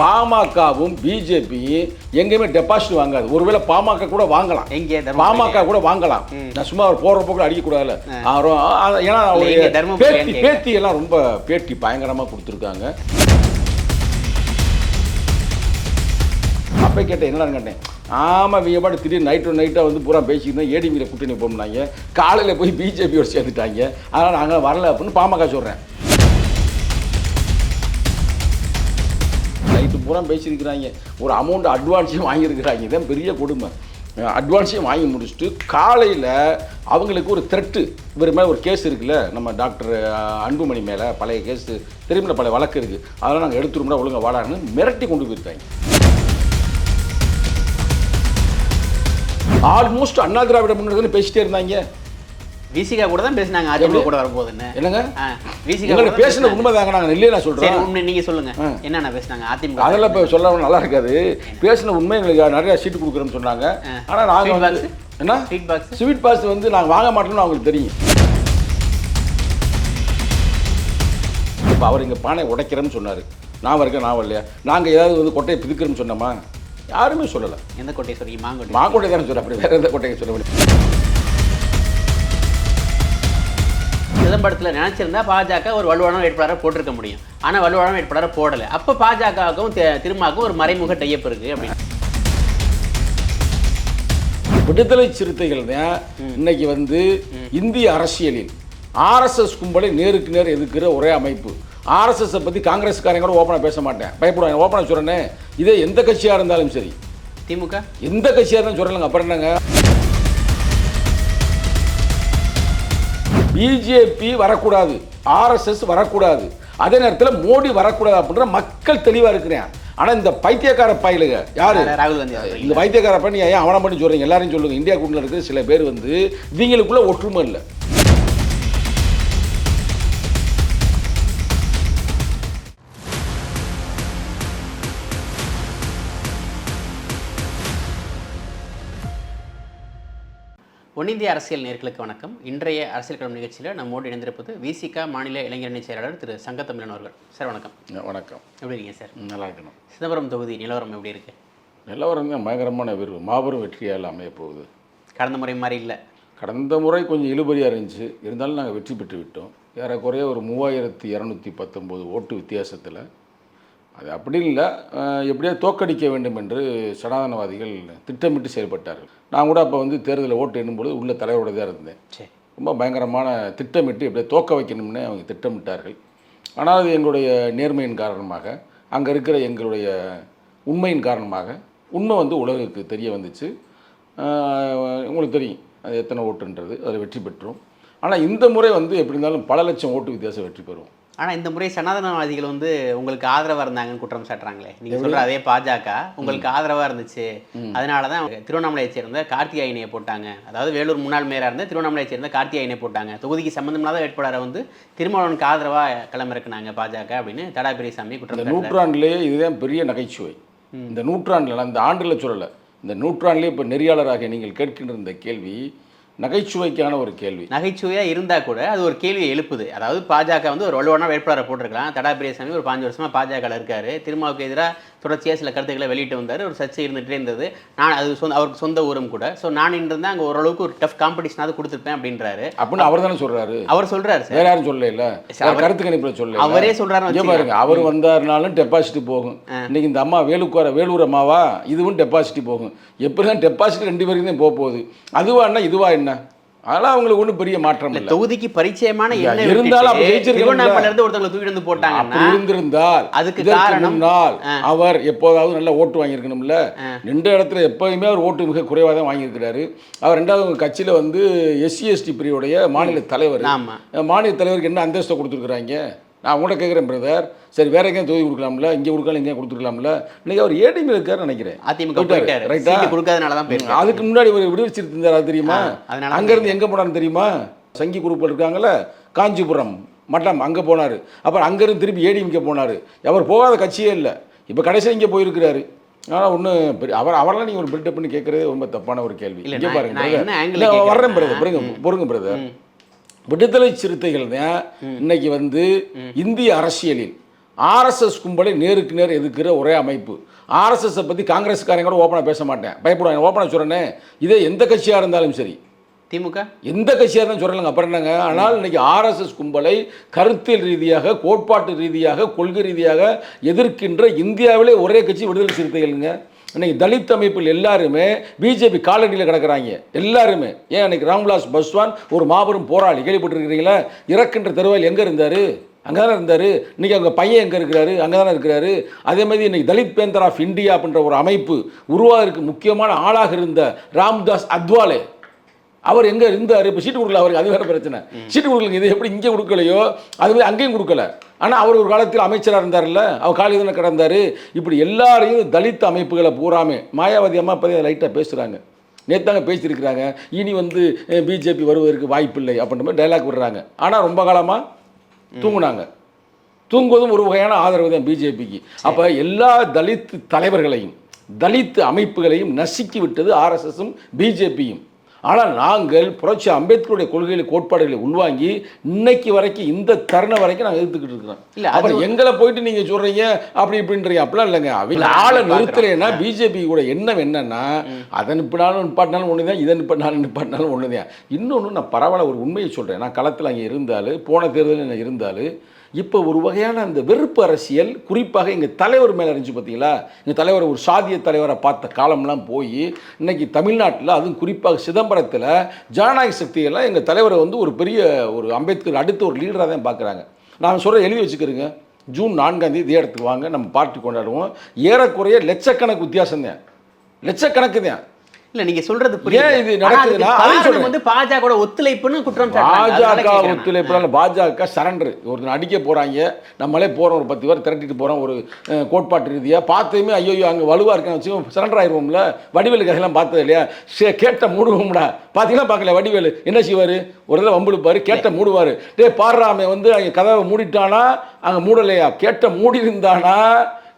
பாமகவும் BJP எங்கேயுமே deposit வாங்காது. ஒருவேளை பாமக கூட வாங்கலாம். எங்கே பாமக கூட வாங்கலாம். நான் சும்மா அவர் போற போக்குல அடிக்க கூடாதுல ஏன்னா பேட்டி கேட்க. பேட்டி எல்லாம் ரொம்ப பேட்டி பயங்கரமா கொடுத்துருக்காங்க. அப்போ கேட்டேன் என்னடா கேட்டேன். ஆமாம் இவங்க பாட்டு திடீர்னு நைட்டு நைட்டாக வந்து பூரா பேசிக்கிட்டு ஏடிமியில் கூட்டணி போம்னாங்க காலையில் போய் பிஜேபியோட சேர்ந்துட்டாங்க. அதனால் நாங்கள் வரல அப்படின்னு பாமக சொல்கிறேன் நைட்டு பூரா பேசியிருக்கிறாங்க. ஒரு அமௌண்ட் அட்வான்ஸையும் வாங்கியிருக்கிறாங்க. இதான் பெரிய கொடுமை. அட்வான்ஸையும் வாங்கி முடிச்சுட்டு காலையில் அவங்களுக்கு ஒரு த்ரெட்டு இவர் மேலே ஒரு கேஸ் இருக்குல்ல நம்ம டாக்டர் அன்புமணி மேலே பழைய கேஸ் திரும்ப பழைய வழக்கு இருக்குது அதெல்லாம் நாங்கள் எடுத்துருந்தா ஒழுங்கா வாடான்னு மிரட்டி கொண்டு போயிருக்காங்க. ஆல்மோஸ்ட் அண்ணா திராவிட முன்னேற்றம்னு பேசிட்டே இருந்தாங்க. விசிகா கூட தான் பேசினாங்க. அதிமுக கூட வரப்போகுதுன்னு. என்னங்க? விசிகா எங்களை பேசின உண்மைதாங்க. நாங்கள் இல்லையே நான் சொல்கிறேன் உண்மை நீங்க சொல்லுங்க. என்னென்ன பேசினாங்க? அதிமுக அதெல்லாம் இப்போ சொல்ல நல்லா இருக்காது. பேசின உண்மை எங்களுக்கு நிறைய சீட்டு கொடுக்குறோன்னு சொன்னாங்க. ஆனால் நாங்கள் வந்து? என்ன? ஸ்வீட் பாக்ஸ் ஸ்வீட் பாஸ் வந்து நாங்கள் வாங்க மாட்டோம்னு அவங்களுக்கு தெரியும். இப்போ அவர் இங்கே பானை உடைக்கிறேன்னு சொன்னார். நான் இருக்கேன் நான் வரலையா? நாங்கள் ஏதாவது வந்து கொட்டையை பிதுக்கிறோன்னு சொன்னோமா? யாருமே சொல்லலை. எந்த கோட்டையை சொல்றீங்க மாங்கோட்டை மாங்கோட்டை தானே சொல்கிறேன் அப்படி வேறு எந்த கொட்டையை சொல்ல முடியும்? சிதம்பரத்தில் நினைச்சிருந்தா பாஜக ஒரு வலுவான வேட்பாளரை போட்டிருக்க முடியும். ஆனா வலுவான வேட்பாளரை போடல. அப்ப பாஜகவுக்கும் திருமாவுக்கும் ஒரு மறைமுக டையப் இருக்கு அப்படின்னு. விடுதலை சிறுத்தைகள் தான் இன்னைக்கு வந்து இந்திய அரசியலில் ஆர்எஸ்எஸ் கும்பலை நேருக்கு நேர் எதிர்க்கிற ஒரே அமைப்பு. ஆர்எஸ்எஸ்ஸை பற்றி காங்கிரஸ்காரங்க கூட ஓப்பனாக பேச மாட்டேன். பயப்படுவாங்க ஓப்பனாக சொல்கிறேனே இதே எந்த கட்சியாக இருந்தாலும் சரி. திமுக? எந்த கட்சியாக இருந்தாலும் சொல்லலைங்க. அப்புறம் என்னங்க? பிஜேபி வரக்கூடாது ஆர்எஸ்எஸ் வரக்கூடாது. அதே நேரத்தில் மோடி வரக்கூடாது அப்படின்ற மக்கள் தெளிவாக இருக்கிறேன். ஆனால் இந்த பைத்தியக்கார பயிலுங்க யாரு? ராகுல் காந்தி. இந்த வைத்தியக்கார பண்ணி ஏன் அவனை பண்ணி சொல்றீங்க? எல்லாரையும் சொல்லுங்க. இந்தியா கூட்டில் இருக்கிற சில பேர் வந்து இவங்களுக்குள்ள ஒற்றுமை இல்லை. ஒன்னிந்திய அரசியல் நேர்களுக்கு வணக்கம். இன்றைய அரசியல் களம் நிகழ்ச்சியில் நம்மோடு இணைந்திருப்பது விசிகா மாநில இளைஞரணி செயலாளர் திரு சங்கத்தமிழன் அவர்கள். சார் வணக்கம். வணக்கம். எப்படி இருக்கீங்க சார்? நல்லா இருக்கணும். சிதம்பரம் தொகுதி நிலவரம் எப்படி இருக்கு? நிலவரம் தான் பயங்கரமான வெறு மாபெரும் வெற்றியால் அமைய போகுது. கடந்த முறை மாதிரி இல்லை. கடந்த முறை கொஞ்சம் இழுபறியாக இருந்துச்சு. இருந்தாலும் நாங்கள் வெற்றி பெற்று விட்டோம். ஏறக்குறைய ஒரு மூவாயிரத்தி இரநூத்தி பத்தொம்போது ஓட்டு வித்தியாசத்தில் அது அப்படி இல்லை. எப்படியோ தோக்கடிக்க வேண்டும் என்று சனாதனவாதிகள் திட்டமிட்டு செயல்பட்டார்கள். நான் கூட அப்போ வந்து தேர்தலில் ஓட்டு எண்ணும்போது உள்ள தலைவரோட தான் இருந்தேன் ரொம்ப பயங்கரமான திட்டமிட்டு எப்படியோ தோக்க வைக்கணும்னு அவங்க திட்டமிட்டார்கள். ஆனால் அது எங்களுடைய நேர்மையின் காரணமாக அங்கே இருக்கிற எங்களுடைய உண்மையின் காரணமாக உண்மை வந்து உலகுக்கு தெரிய வந்துச்சு. உங்களுக்கு தெரியும் அது எத்தனை ஓட்டுன்றது அதில் வெற்றி பெற்றோம். ஆனால் இந்த முறை வந்து எப்படி இருந்தாலும் பல லட்சம் ஓட்டு வித்தியாசம் வெற்றி பெறும். ஆனா இந்த முறை சனாதனவாதிகள் வந்து உங்களுக்கு ஆதரவா இருந்தாங்கன்னு குற்றம் சாட்டுறாங்களே. நீங்க சொல்ற அதே பாஜக உங்களுக்கு ஆதரவா இருந்துச்சு. அதனால தான் திருவண்ணாமலையை சேர்ந்த கார்த்திகாயினியை போட்டாங்க. அதாவது வேலூர் முன்னாள் மேயரா இருந்த திருவண்ணாமலையை சேர்ந்த கார்த்திகாயினை போட்டாங்க. தொகுதிக்கு சம்பந்தமில்லாத வேட்பாளரை வந்து திருமாவளவனுக்கு ஆதரவா களமிறக்குனாங்க பாஜக அப்படின்னு தடா பெரியசாமி குற்றம். நூற்றாண்டிலேயே இதுதான் பெரிய நகைச்சுவை. இந்த நூற்றாண்டில் இந்த ஆண்டில் சொல்லலை. இந்த நூற்றாண்டிலே இப்போ நெறியாளராக நீங்கள் கேட்கின்ற இந்த கேள்வி நகைச்சுவைக்கான ஒரு கேள்வி. நகைச்சுவையாக இருந்தால் கூட அது ஒரு கேள்வியை எழுப்புது. அதாவது பாஜக வந்து ஒரு வலுவான வேட்பாளரை போட்டிருக்கலாம். தடா பிரியசாமி ஒரு பாஞ்சு வருஷமாக பாஜகவில் இருக்காரு. திருமாவுக்கு எதிராக தொடர்ச்சியா சில கருத்துக்களை வெளியிட்டு வந்தார். ஒரு சர்ச்சை இருந்துகிட்டே இருந்தது. நான் அது சொந்த அவருக்கு சொந்த ஊரும் கூட. ஸோ நான் இருந்தால் அங்கே ஓரளவுக்கு ஒரு டஃப் காம்படிஷனாவது கொடுத்துருப்பேன் அப்படின்றாரு. அப்படின்னு அவர் தானே சொல்கிறாரு அவர் சொல்றாரு சார். வேற யாரும் சொல்லல கருத்து கணிப்பில் சொல்லல அவரே வச்சுக்கோங்க. பாருங்க அவர் வந்தாருனாலும் டெபாசிட் போகும். இன்னைக்கு இந்த அம்மா வேலுக்குற வேலூர் அம்மாவா? இதுவும் டெபாசிட் போகும். எப்படி தான் டெபாசிட் ரெண்டு பேருக்கு தான் போக போகுது. அதுவா என்ன இதுவா என்ன? அதெல்லாம் அவங்களுக்கு ஒன்றும் பெரிய மாற்றம் இல்ல. தொகுதிக்கு பரிச்சயமான எண்ணெய் இருந்தாலும். திருவண்ணாமலையில இருந்து ஒருத்தவங்களை தூக்கிட்டு வந்து போட்டாங்கன்னா இருந்திருந்தால் அதுக்கு முன்னால் அவர் எப்போதாவது நல்ல ஓட்டு வாங்கியிருக்கணும்ல. நின்ற இடத்துல எப்போயுமே அவர் ஓட்டு மிக குறைவாக தான் வாங்கியிருக்கிறாரு. அவர் ரெண்டாவது உங்க கட்சியில வந்து எஸ்சி எஸ்டி பிரிவுடைய மாநில தலைவர். மாநில தலைவருக்கு என்ன அந்தஸ்தை கொடுத்துருக்குறாங்க? நான் கூட கேட்குறேன் பிரதர் சரி வேற எங்கேயும் தொகுதி கொடுக்கலாம்ல? இங்கே கொடுக்கலாம் இங்கே கொடுத்துருக்கலாம்ல? இன்னைக்கு அவர் ஏடிஎம் இருக்காரு நினைக்கிறேன். அதிமுக ரைட்டா? கொடுக்காதனால தான் அதுக்கு முன்னாடி ஒரு சிறுத்தை இருந்தார் அது தெரியுமா அங்கேருந்து எங்கே போனான்னு தெரியுமா? சங்கி குரூப்பில் இருக்காங்கல்ல காஞ்சிபுரம் மட்டம் அங்கே போனார். அப்புறம் அங்கேருந்து திருப்பி ஏடிஎம்கே போனார். அவர் போகாத கட்சியே இல்லை. இப்போ கடைசியில் இங்கே போயிருக்கிறாரு. ஆனால் ஒன்றும் பெரிய அவர் அவரெல்லாம் நீங்கள் ஒரு பில்டப் பண்ணி கேட்குறது ரொம்ப தப்பான ஒரு கேள்வி. இங்கே பாருங்க? வர்றேன் பிரதர் பொறுங்க பொறுங்க பிரதர் விடுதலை சிறுத்தைகள் தான் இன்னைக்கு வந்து இந்திய அரசியலில் ஆர்எஸ்எஸ் கும்பலை நேருக்கு நேர் எதிர்க்கிற ஒரே அமைப்பு. ஆர்எஸ்எஸை பற்றி காங்கிரஸ்காரங்க கூட ஓப்பனாக பேச மாட்டேன். பயப்படுவாங்க. ஓப்பனாக சொல்கிறேனே இதே எந்த கட்சியாக இருந்தாலும் சரி. திமுக? எந்த கட்சியாக இருந்தாலும் சொல்லலைங்க. அப்புறம் என்னங்க? ஆனால் இன்னைக்கு ஆர்எஸ்எஸ் கும்பலை கருத்தியல் ரீதியாக கோட்பாட்டு ரீதியாக கொள்கை ரீதியாக எதிர்க்கின்ற இந்தியாவிலே ஒரே கட்சி விடுதலை சிறுத்தைகள்ங்க. இன்னைக்கு தலித் அமைப்பில் எல்லாருமே பிஜேபி காலடியில் கிடக்கிறாங்க. எல்லாருமே. ஏன் அன்னைக்கு ராம்விலாஸ் பஸ்வான் ஒரு மாபெரும் போராளி கேள்விப்பட்டிருக்கிறீங்களா? இறக்கின்ற தருவாயில் எங்கே இருந்தார்? அங்கே தானே இருந்தார். இன்றைக்கி அவங்க பையன் எங்கே இருக்கிறாரு? அங்கே தானே இருக்கிறாரு. அதே மாதிரி இன்றைக்கி தலித் பேந்தர் ஆஃப் இந்தியா அப்படின்ற ஒரு அமைப்பு உருவாகிறதுக்கு முக்கியமான ஆளாக இருந்த ராம்தாஸ் அத்வாலே. அவர் எங்கே இருந்தார்? இப்போ சீட்டு கொடுக்கல அவருக்கு. அது வேறு பிரச்சனை. சீட்டு கொடுக்கல இது எப்படி இங்கே கொடுக்கலையோ அது மாதிரி அங்கேயும் கொடுக்கல. ஆனால் அவர் ஒரு காலத்தில் அமைச்சராக இருந்தார்ல அவர் காலி தானே கிடந்தார். இப்படி எல்லாரையும் தலித் அமைப்புகளை பூராமே மாயாவதி அம்மா பற்றி லைட்டாக பேசுகிறாங்க நேத்தாங்க பேசியிருக்கிறாங்க. இனி வந்து பிஜேபி வருவதற்கு வாய்ப்பில்லை அப்படின்ற மாதிரி டைலாக் விடுறாங்க. ஆனால் ரொம்ப காலமாக தூங்குனாங்க. தூங்குவதும் ஒரு வகையான ஆதரவு தான் பிஜேபிக்கு. அப்போ எல்லா தலித் தலைவர்களையும் தலித் அமைப்புகளையும் நசுக்கி விட்டது ஆர்எஸ்எஸும் பிஜேபியும். ஆனால் நாங்கள் புரட்சி அம்பேத்கருடைய கொள்கைகளை கோட்பாடுகளை உள்வாங்கி இன்னைக்கு வரைக்கும் இந்த தருணம் வரைக்கும் நாங்கள் எதிர்த்துக்கிட்டு இருக்கிறோம். இல்ல, அப்புறம் எங்களை போயிட்டு நீங்கள் சொல்கிறீங்க அப்படி இப்படின்றீங்க. அப்படிலாம் இல்லைங்க. அவங்க ஆளை நிறுத்தலைன்னா பிஜேபி கூட எண்ணம் என்னன்னா அதை நிப்பினாலும் நிப்பாட்டினாலும் ஒன்று தான் இதை நிப்பாட்டினாலும் நிப்பாட்டினாலும் ஒன்று தான் இன்னொன்று நான் பரவாயில்ல ஒரு உண்மையை சொல்கிறேன் நான் களத்தில் அங்கே இருந்தாலும் போன தேர்தலில் நான் இருந்தாலும் இப்போ ஒரு வகையான அந்த வெறுப்பு அரசியல் குறிப்பாக எங்கள் தலைவர் மேலே இருந்துச்சு பார்த்தீங்களா எங்கள் தலைவர் ஒரு சாதிய தலைவரை பார்த்த காலம்லாம் போய் இன்னைக்கு தமிழ்நாட்டில் அதுவும் குறிப்பாக சிதம்பரத்தில் ஜனநாயக சக்தியெல்லாம் எங்கள் தலைவரை வந்து ஒரு பெரிய ஒரு அம்பேத்கர் அடுத்த ஒரு லீடராக தான் பார்க்குறாங்க நான் சொல்கிற எழுதி வச்சுக்கிறேங்க. ஜூன் நான்காம் தேதி இதே இடத்துக்கு வாங்க நம்ம பார்ட்டி கொண்டாடுவோம். ஏறக்குறைய லட்சக்கணக்கு வித்தியாசம் தான் லட்சக்கணக்கு தான் இல்ல நீங்க சொல்றது ஏன் இது நடக்குதுன்னா. வந்து பாஜக ஒத்துழைப்புன்னு குற்றம் பாஜக. ஒத்துழைப்புனால பாஜக சரண்டர். ஒருத்தன் அடிக்க போகிறாங்க நம்மளே போகிறோம் ஒரு பத்து பேர் திரட்டிட்டு போகிறோம் ஒரு கோட்பாட்டு ரீதியாக பார்த்ததுமே ஐயோ அங்கே வலுவாக இருக்கேன்னு வச்சு சரண்டர் ஆயிடுவோம்ல வடிவேலு கதையெல்லாம் பார்த்தது இல்லையா? கேட்ட மூடுவோம்டா. பார்த்தீங்கன்னா பார்க்கல வடிவேலு. என்ன செய்வார்? ஒரு தடவை வம்புழுப்பார் கேட்ட மூடுவார். டே பாடுறாமே வந்து அங்கே கதவை மூடிட்டானா? அங்கே மூடலையா? கேட்ட மூடி இருந்தானா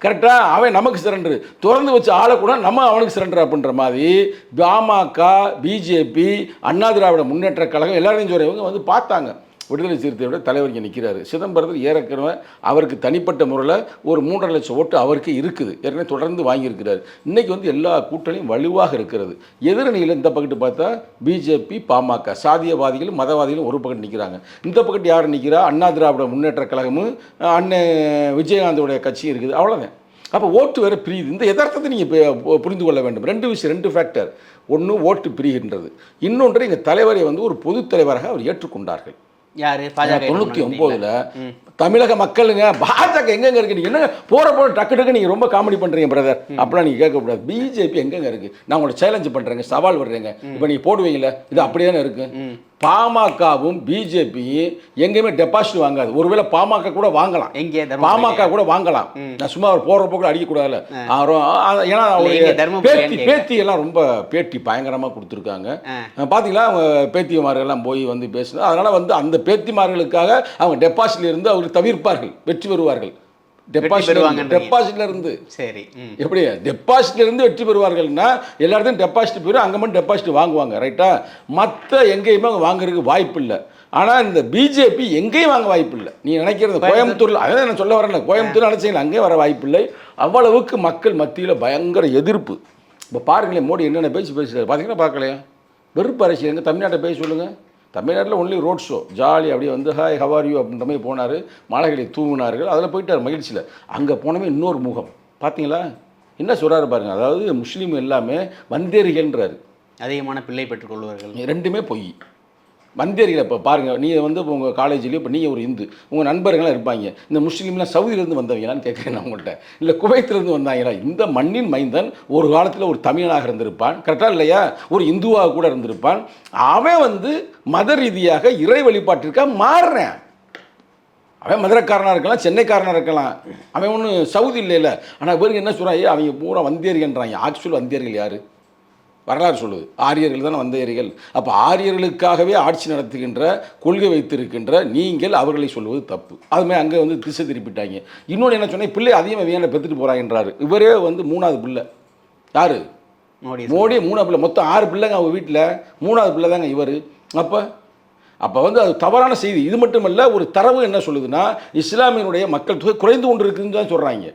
கரெக்டாக அவன் நமக்கு சரண்டர். திறந்து வச்ச ஆளை கூட நம்ம அவனுக்கு சரண்டர் அப்படின்ற மாதிரி பாமக பிஜேபி அண்ணா திராவிட முன்னேற்ற கழகம் எல்லாரையும் சொல்கிறவங்க வந்து பார்த்தாங்க. விடுதலை சிறுத்தையோட தலைவர் இங்கே நிற்கிறாரு சிதம்பரத்தில் ஏறக்கிறவ அவருக்கு தனிப்பட்ட முறையில் ஒரு மூன்றரை லட்சம் ஓட்டு அவருக்கு இருக்குது. ஏற்கனவே தொடர்ந்து வாங்கியிருக்கிறார். இன்றைக்கி வந்து எல்லா கூட்டணியும் வலுவாக இருக்கிறது. எதிரணியில் இந்த பக்கத்து பார்த்தா பிஜேபி பாமக. சாதியவாதிகளும் மதவாதிகளும் ஒரு பக்கம் நிற்கிறாங்க இந்த பக்கத்து யார் நிற்கிறா அண்ணா திராவிட முன்னேற்ற கழகமும் அண்ணன் விஜயகாந்தோடைய கட்சி இருக்குது. அவ்வளோதான் அப்போ ஓட்டு வேறு பிரியுது. இந்த யதார்த்தத்தை நீங்கள் புரிந்து கொள்ள வேண்டும். ரெண்டு விஷயம் ரெண்டு ஃபேக்டர் ஒன்று ஓட்டு பிரிகின்றது. இன்னொன்று எங்கள் தலைவரை வந்து ஒரு பொதுத் தலைவராக அவர் ஏற்றுக்கொண்டார்கள். யாரு? பாஜக தொண்ணூற்றி. ஒம்போதில் தமிழக மக்களுங்க பாஜக எங்கெங்க இருக்கு? நீங்க என்ன போற போற டக்கு டக்கு நீங்க ரொம்ப காமெடி பண்றீங்க பிரதர் அப்படிலாம் நீங்க கேட்கக்கூடாது. பிஜேபி எங்கெங்க இருக்கு? நான் உங்களை சேலஞ்சு பண்றேங்க சவால் விடுறேங்க. இப்போ நீங்க போடுவீங்கல்ல இது அப்படியே தானே இருக்கு? பாமகவும் பிஜேபியும் எங்கேயுமே டெபாசிட் வாங்காது. ஒருவேளை பாமக கூட வாங்கலாம். எங்கே? பாமக கூட வாங்கலாம். நான் சும்மா அவர் போடுற போக்கு அடிக்கக்கூடாதுல ஆரோ- ஆ, ஏன்னா பேத்தி. பேத்தி எல்லாம் ரொம்ப பேட்டி பயங்கரமாக கொடுத்துருக்காங்க. பார்த்தீங்களா அவங்க பேத்திமார்கள்லாம் போய் வந்து பேசுனா அதனால் வந்து அந்த பேத்திமார்களுக்காக அவங்க டெபாசிட்ல இருந்து அவர் தவிர்ப்பார்கள் வெற்றி பெறுவார்கள். டெபாசிட். டெபாசிட்ல இருந்து சரி எப்படி? டெபாசிட்ல இருந்து வெற்றி பெறுவார்கள்னா எல்லாத்தையும் டெபாசிட் போயிடும் அங்கே மட்டும் டெபாசிட் வாங்குவாங்க ரைட்டா மற்ற எங்கேயுமே அவங்க வாங்குறதுக்கு வாய்ப்பு இல்லை ஆனால் இந்த பிஜேபி எங்கேயும் வாங்க வாய்ப்பு இல்லை நீ நினைக்கிறது கோயம்புத்தூரில் அதான் நான் சொல்ல வரேன் கோயம்புத்தூர் நினைச்சீங்களா அங்கேயும் வர வாய்ப்பு இல்லை அவ்வளவுக்கு மக்கள் மத்தியில் பயங்கர எதிர்ப்பு. இப்போ பாருங்களேன் மோடி என்னென்ன பேசி பேசுகிறாரு பார்த்தீங்கன்னா பார்க்கலையா? வெறுப்பு அரசியல் எங்க தமிழ்நாட்டை பேச சொல்லுங்கள் தமிழ்நாட்டில் ஒன்லி ரோட் ஷோ ஜாலி அப்படியே வந்து ஹாய் ஹவார் யூ அப்படின்ற மாதிரி போனார். மாலைகளை தூங்கினார்கள் அதில் போயிட்டார் மகிழ்ச்சியில். அங்கே போனவே இன்னொரு முகம். பார்த்தீங்களா? என்ன சொல்கிறாரு பாருங்க. அதாவது முஸ்லீம் எல்லாமே வந்தேரிகள்ன்றாரு அதிகமான பிள்ளை பெற்றுக் கொள்வார்கள் ரெண்டுமே பொய். வந்தேரிகளை இப்போ பாருங்கள் நீங்கள் வந்து இப்போ உங்கள் காலேஜ்லேயும் இப்போ நீங்கள் ஒரு இந்து உங்கள் நண்பர்களாக இருப்பாங்க. இந்த முஸ்லீம்லாம் சவுதியிலேருந்து வந்தவங்களான்னு கேட்குறேன் நான் உங்கள்கிட்ட இல்லை குவைத்திலேருந்து வந்தாங்களா? இந்த மண்ணின் மைந்தன் ஒரு காலத்தில் ஒரு தமிழனாக இருந்திருப்பான். கரெக்டாக இல்லையா? ஒரு இந்துவாக கூட இருந்திருப்பான். அவன் வந்து மத ரீதியாக இறை வழிபாட்டிற்காக மாறுறேன். அவன் மதுரைக்காரனாக இருக்கலாம் சென்னைக்காரனாக இருக்கலாம். அவன் ஒன்றும் சவுதி இல்லைல்ல ஆனால் இவருக்கு என்ன சொல்கிறாங்க அவங்க பூரா வந்தேரிகன்றாங்க ஆக்சுவல் வந்தியர்கள் யார்? வரலாறு சொல்லுது. ஆரியர்கள் தானே வந்தேரிகள் அப்போ ஆரியர்களுக்காகவே ஆட்சி நடத்துகின்ற கொள்கை வைத்திருக்கின்ற நீங்கள் அவர்களை சொல்வது தப்பு. அதுமாதிரி அங்கே வந்து திசை திருப்பிட்டாங்க. இன்னொன்று என்ன சொன்னேன் பிள்ளை அதிகமாக வேலை பெற்றுட்டு போகிறாங்கன்றாரு இவரே வந்து மூணாவது பிள்ளை. யார்? மோடி மோடி மூணாவது பிள்ளை. மொத்தம் ஆறு பிள்ளைங்க அவங்க வீட்டில் மூணாவது பிள்ளை தாங்க இவர். அப்போ? அப்போ வந்து அது தவறான செய்தி. இது மட்டுமல்ல ஒரு தரவு என்ன சொல்லுதுன்னா இஸ்லாமியனுடைய மக்கள் தொகை குறைந்து கொண்டு இருக்குன்னு தான் சொல்கிறாங்க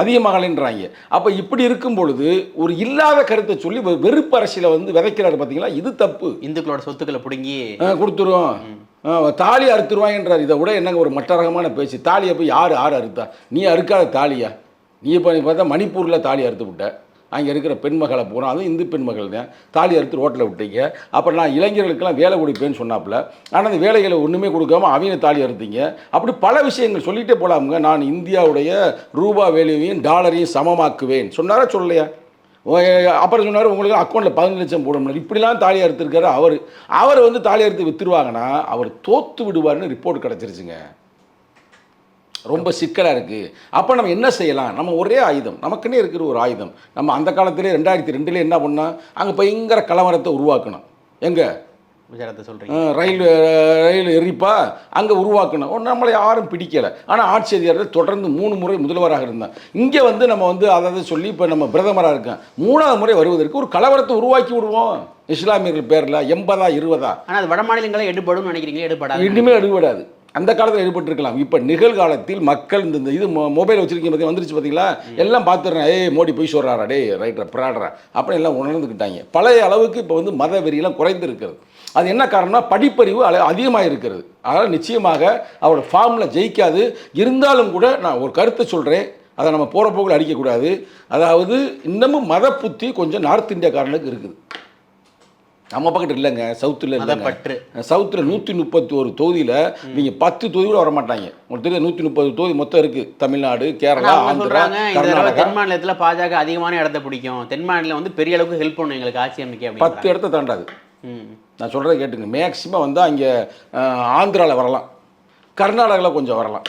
அதிகமாகலைன்றாங்க. அப்போ இப்படி இருக்கும் பொழுது ஒரு இல்லாத கருத்தை சொல்லி வெறுப்பு அரசியலை வந்து விதைக்கிறாரு பார்த்தீங்களா இது தப்பு. இந்துக்களோட சொத்துக்களை பிடுங்கி கொடுத்துருவோம் தாலி அறுத்துருவாங்கன்றார் இதை விட என்னங்க ஒரு மட்டரகமான பேச்சு. தாலியை போய் யார் யார் அறுத்தா? நீ அறுக்காத தாலியா? நீ இப்போ பார்த்தா மணிப்பூரில் தாலி அறுத்து விட்ட அங்கே இருக்கிற பெண்மகளை பூரா அதுவும் இந்து பெண்மகள் தான். தாலி அறுத்து ரோட்டில் விட்டீங்க. அப்புறம் நான் இளைஞர்களுக்கெல்லாம் வேலை கொடுப்பேன்னு சொன்னாப்புல. ஆனால் அந்த வேலைகளை ஒன்றுமே கொடுக்காம அவங்க தாலி அறுத்தீங்க. அப்படி பல விஷயங்கள் சொல்லிகிட்டே போகலாமுங்க நான் இந்தியாவுடைய ரூபா வேலையையும் டாலரையும் சமமாக்குவேன். சொன்னாரா சொல்லலையா? ஓ, அப்புறம் சொன்னார் உங்களுக்கு அக்கௌண்ட்டில் பதினஞ்சு லட்சம் போடணும். இப்படிலாம் தாலி அறுத்துருக்காரு அவர். அவர் வந்து தாலி அறுத்து வித்துருவாங்கன்னா அவர் தோத்து விடுவார்னு ரிப்போர்ட் கிடச்சிருச்சுங்க. ரொம்ப சிக்கலாக இருக்குது அப்போ நம்ம என்ன செய்யலாம்? நம்ம ஒரே ஆயுதம். நமக்குன்னே இருக்கிற ஒரு ஆயுதம். நம்ம அந்த காலத்திலே ரெண்டாயிரத்தி ரெண்டுல என்ன பண்ணோம் அங்கே பயங்கர கலவரத்தை உருவாக்கணும். எங்கே? குஜராத்தை சொல்றீங்க. ரயில் ரயில் எரிப்பா? அங்கே உருவாக்கணும். நம்மளை யாரும் பிடிக்கலை. ஆனால் ஆட்சி அதிகாரத்தில் தொடர்ந்து மூணு முறை முதல்வராக இருந்தான் இங்கே வந்து நம்ம வந்து அதை சொல்லி இப்போ நம்ம பிரதமராக இருக்கோம் மூணாவது முறை வருவதற்கு ஒரு கலவரத்தை உருவாக்கி விடுவோம். இஸ்லாமியர்கள் பேரில் எண்பதா இருபதா? ஆனா அது வட மாநிலங்களே எடுபடும் நினைக்கிறீங்களா எடுபடாது. இனிமேல் எடுபடாது. அந்த காலத்தில் ஏற்பட்டிருக்கலாம். இப்போ நிகழ்காலத்தில் மக்கள் இந்த இந்த இது மொ- மொபைல் வச்சிருக்கீங்க பற்றி வந்துருச்சு பார்த்தீங்களா எல்லாம் பார்த்துடுறேன் ஏய் மோடி போய் சொல்கிறாரா டே ரைட்டர் பிராடுறா. அப்படின்னு எல்லாம் உணர்ந்துக்கிட்டாங்க பழைய அளவுக்கு இப்போ வந்து மத வெறியெல்லாம் குறைந்து இருக்கிறது அது என்ன காரணம்னா படிப்பறிவு அள- அதிகமாக இருக்கிறது அதனால் நிச்சயமாக அவரோட ஃபார்மில் ஜெயிக்காது. இருந்தாலும் கூட நான் ஒரு கருத்தை சொல்கிறேன் அதை நம்ம போகிற போக்கில் அடிக்கக்கூடாது. அதாவது இன்னமும் மத புத்தி கொஞ்சம் நார்த் இந்தியாக்காரனுக்கு இருக்குது. நம்ம பக்கத்து இல்லைங்க சவுத்தில் இல்லைங்க. மதப்பற்று சவுத்தில் நூற்றி முப்பத்தி ஒரு தொகுதியில் நீங்கள் பத்து தொகுதி கூட வர மாட்டாங்க உங்களுக்கு தெரியும் நூற்றி முப்பது தொகுதி மொத்தம் இருக்குது தமிழ்நாடு கேரளா ஆந்திரா தென் மாநிலத்துல பாஜக அதிகமான இடத்த பிடிக்கும். தென் மாநிலம் வந்து பெரிய அளவுக்கு ஹெல்ப் பண்ணும் எங்களுக்கு ஆட்சி அமைக்க பத்து இடத்த தாண்டாது. ம். நான் சொல்கிறத கேட்டுங்க. மேக்ஸிமம் வந்து அங்கே ஆந்திராவில் வரலாம். கர்நாடகாவில் கொஞ்சம் வரலாம்.